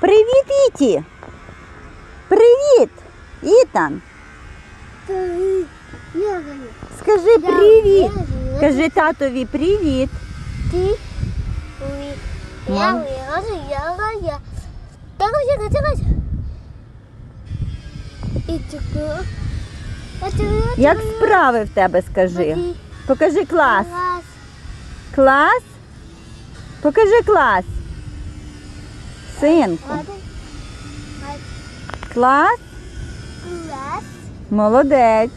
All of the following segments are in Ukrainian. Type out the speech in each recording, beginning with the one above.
Привіт, Іті! Привіт! Ітан! Скажи привіт! Кажи татові привіт! Ти? Мам. Таке. Як справи в тебе, скажи? Покажи клас. Клас? Покажи клас. Синку. Клас? Раз. Молодець.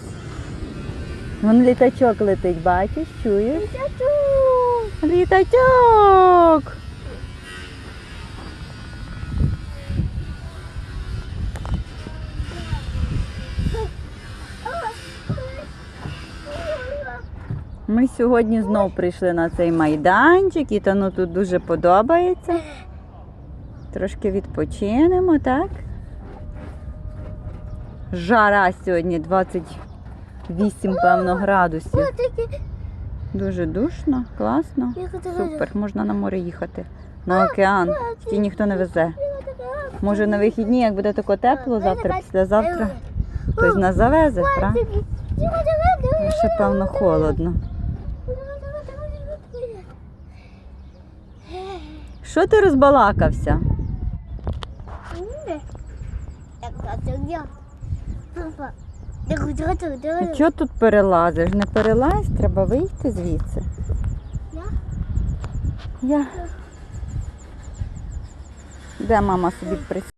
Вон літачок летить, бачиш, чуєш? Тату. Літачок. Ми сьогодні знов прийшли на цей майданчик, і ну тут дуже подобається. Трошки відпочинемо, так? Жара сьогодні 28, певно, градусів. Дуже душно, класно. Супер, можна на море їхати. На океан. І ніхто не везе. Може на вихідні, як буде тако тепло, завтра, післязавтра, хтось нас завезе, правда? Ще певно холодно. Що ти розбалакався? А чого тут перелазиш? Не перелазь, треба вийти звідси. Я? Я. Де мама собі присіла?